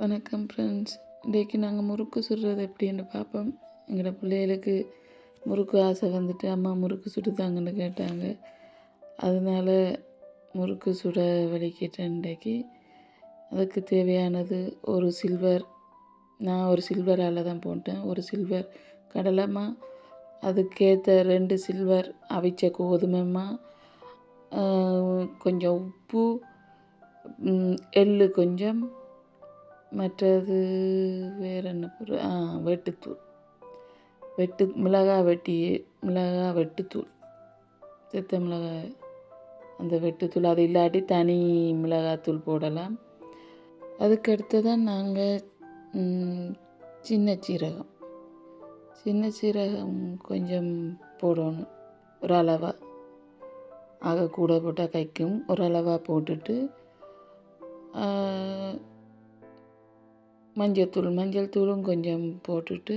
வணக்கம் ஃப்ரெண்ட்ஸ் இன்றைக்கு நாங்கள் முறுக்கு சுடுறது எப்படின்னு பார்ப்போம். எங்களோட பிள்ளைகளுக்கு முறுக்கு ஆசை வந்துட்டு அம்மா முறுக்கு சுடுதாங்கன்னு கேட்டாங்க. அதனால முறுக்கு சுட வலிக்கிட்டேன் இன்றைக்கு. அதுக்கு தேவையானது ஒரு சில்வர் நான் ஒரு சில்வரால் தான் போட்டேன். ஒரு சில்வர் கடலைமா அதுக்கேற்ற ரெண்டு சில்வர் அவிச்ச கோதுமைமா கொஞ்சம் உப்பு எள் எள்ளு கொஞ்சம் மற்றது வேறு என்ன பொருள்? ஆ வெட்டுத்தூள். வெட்டு மிளகாய் வெட்டி மிளகாய் வெட்டுத்தூள். சித்த மிளகாய் அந்த வெட்டுத்தூள். அது இல்லாட்டி தனி மிளகாத்தூள் போடலாம். அதுக்கு அடுத்ததான் நாங்கள் சின்ன சீரகம். சின்ன சீரகம் கொஞ்சம் போடணும். ஒரு அளவாக ஆக கூட போட்டால் கைக்கும். ஒரு அளவாக போட்டுட்டு மஞ்சள் தூள் மஞ்சள் தூளும் கொஞ்சம் போட்டுட்டு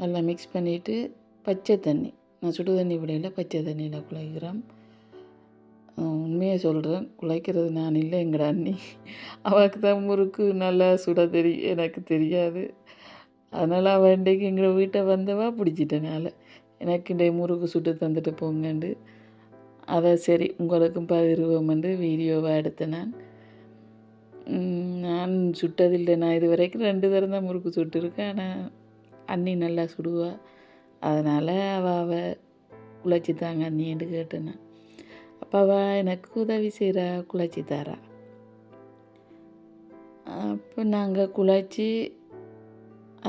நல்லா மிக்ஸ் பண்ணிவிட்டு பச்சை தண்ணி. நான் சுடு தண்ணி விடையில் பச்சை தண்ணியில் குழைக்கிறேன். உண்மையை சொல்கிறேன் குழைக்கிறது நான் இல்லை எங்கட அண்ணி. அவளுக்கு தான் முறுக்கு நல்லா சுட தெரியும் எனக்கு தெரியாது. அதனால் அவள் இன்றைக்கு எங்கள் வீட்டை வந்தவா பிடிச்சிட்டனால எனக்கு இன்றைய முறுக்கு சுட்டு தந்துட்டு போங்கண்டு. அதை சரி உங்களுக்கும் பகிர்வோம்ண்டு வீடியோவை எடுத்தேன் நான். நான் சுட்டதில்லை. நான் இது வரைக்கும் ரெண்டு தரம் தான் முறுக்கு சுட்டிருக்கேன். ஆனால் அண்ணி நல்லா சுடுவா. அதனால் அவள் அவள் குழச்சி தாங்க அண்ணின்னு கேட்டேன் அப்பாவா அப்போ அவள் எனக்கு உதவி செய்கிறா குழச்சி தாரா. அப்போ நாங்கள் குழச்சி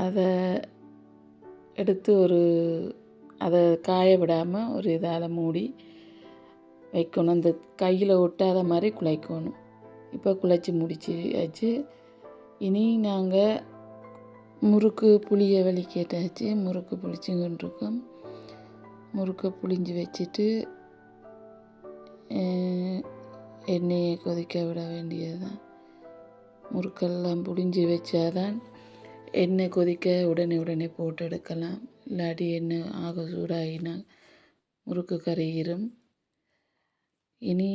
அதை எடுத்து ஒரு அதை காய விடாமல் ஒரு இதால் மூடி வைக்கணும். அந்த கையில் ஒட்டாத மாதிரி குழைக்கணும். இப்போ குழச்சி முடிச்சாச்சு. இனி நாங்கள் முறுக்கு புளியை வலி கேட்டாச்சு முறுக்கு புளிச்சுக்கிட்டு இருக்கோம் முறுக்கை புளிஞ்சு வச்சுட்டு எண்ணெயை கொதிக்க விட வேண்டியதுதான். முறுக்கெல்லாம் புளிஞ்சு வச்சாதான் எண்ணெய் கொதிக்க உடனே உடனே போட்டு எடுக்கலாம். இல்லாட்டி எண்ணெய் ஆக சூடாகினா முறுக்கு கரையிரும் இனி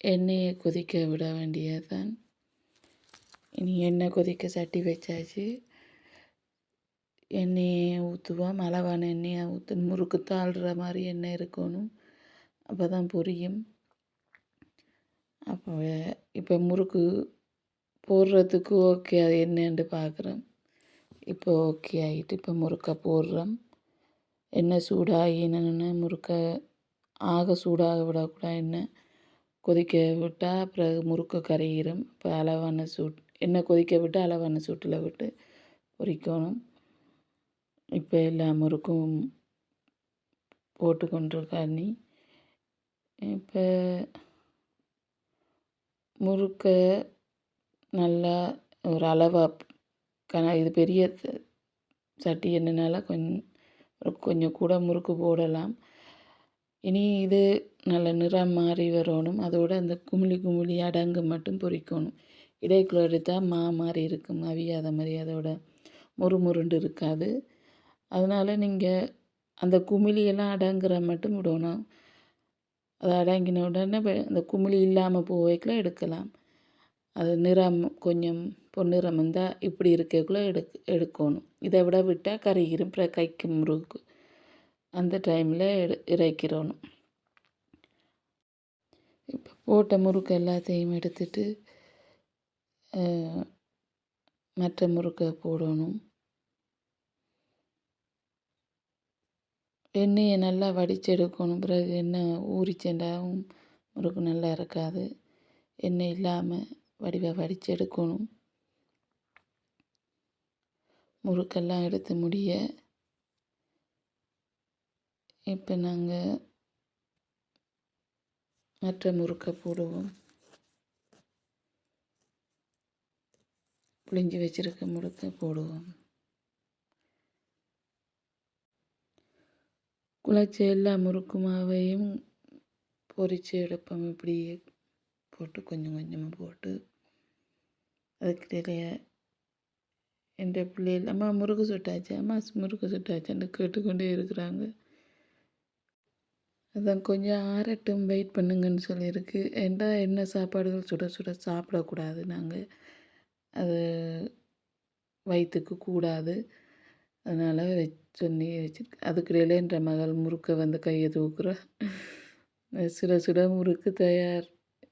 எண்ணெயை கொதிக்க விட வேண்டியதுதான். இனி எண்ணெய் கொதிக்க சட்டி வச்சாச்சு. எண்ணெயை ஊற்றுவோம் அளவான எண்ணெயை ஊற்று முறுக்கு தாழ்கிற மாதிரி எண்ணெய் இருக்கணும். அப்போ தான் பொரியும். அப்போ இப்போ முறுக்கு போடுறதுக்கு ஓகே அது என்னன்னு பார்க்குறோம் இப்போ ஓகே ஆகிட்டு இப்போ முறுக்கை போடுறோம். எண்ணெய் சூடாகினோன்னு முறுக்கை ஆக சூடாக விடக்கூடாது எண்ணெய் கொதிக்க விட்டால் பிறகு முறுக்கு கரையிடும். இப்போ அளவான சூட் எண்ணெய் கொதிக்க விட்டு அளவான சூட்டில் விட்டு பொரிக்கணும். இப்போ எல்லா முறுக்கும் போட்டு கொண்டிருக்கா இப்போ முறுக்கை நல்லா ஒரு அளவாக கண இது பெரிய சட்டி என்னனால கொஞ்சம் கொஞ்சம் கூட முறுக்கு போடலாம். இனி இது நல்ல நிறம் மாறி வரணும். அதோட அந்த குமிழி குமிழி அடங்கு மட்டும் பொரிக்கணும் இடைக்குள்ள எடுத்தால் மா மாதிரி இருக்கும். அவியாத மாதிரி அதோட முறுமுருண்டு இருக்காது. அதனால் நீங்கள் அந்த குமிழியெல்லாம் அடங்குற மட்டும் விடணும். அது அடங்கின உடனே அந்த குமிழி இல்லாமல் போவைக்குள்ள எடுக்கலாம். அது நிறம் கொஞ்சம் பொன்னிறம் இருந்தால் இப்படி இருக்கக்குள்ளே எடுக் எடுக்கணும். இதை விட விட்டால் கரையிரும் அப்புறம் கைக்கு முறுக்கு அந்த டைமில் இறக்கிறணும் இப்போ போட்ட முறுக்கு எல்லாத்தையும் எடுத்துட்டு மற்ற முறுக்கை போடணும். எண்ணெயை நல்லா வடிச்செடுக்கணும். பிறகு எண்ணெய் ஊறிச்செண்டாவும் முறுக்கு நல்லா இருக்காது. எண்ணெய் இல்லாமல் வடிவ வடிச்செடுக்கணும். முறுக்கெல்லாம் எடுத்து முடிய இப்போ நாங்கள் மற்ற முறுக்கை போடுவோம். புளிஞ்சு வச்சிருக்க முறுக்கை போடுவோம். குழச்ச எல்லா முறுக்கு மாவையும் பொரித்து எடுப்போம். இப்படியே போட்டு கொஞ்சம் கொஞ்சமாக போட்டு அதுக்கிடையில என் பிள்ளைகள் அம்மா முறுக்கு சுட்டாச்சு. அம்மா முறுக்கு சுட்டாச்சான்னு கேட்டுக்கொண்டே இருக்கிறாங்க. அதான் கொஞ்சம் ஆறட்டும் வெயிட் பண்ணுங்கன்னு சொல்லியிருக்கு. ஏண்டா என்ன சாப்பாடுகள் சுட சுட சாப்பிடக்கூடாது நாங்கள் அது வயிற்றுக்கு கூடாது. அதனால் வச் சொல்லி வச்சுருக்கேன் அதுக்கிடையில என்ற மகள் முறுக்கை வந்து கையை தூக்குறா. சுட சுட முறுக்கு தயார்.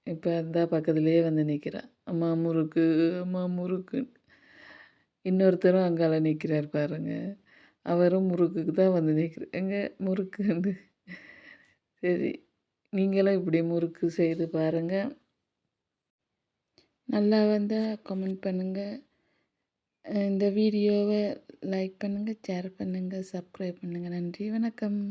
இப்போ அந்த பக்கத்துலேயே வந்து நிற்கிறா அம்மா முறுக்கு அம்மா முறுக்கு. இன்னொருத்தரும் அங்கால நிற்கிறார் பாருங்கள் அவரும் முறுக்குக்கு தான் வந்து நிற்கிறாரு எங்கே முறுக்கு முறுக்குன்னு? சரி நீங்களும் இப்படி முறுக்கு செய்து பாருங்கள் நல்லா வந்தால் கமெண்ட் பண்ணுங்கள் இந்த வீடியோவை லைக் பண்ணுங்கள் ஷேர் பண்ணுங்கள் சப்ஸ்கிரைப் பண்ணுங்கள் நன்றி வணக்கம்.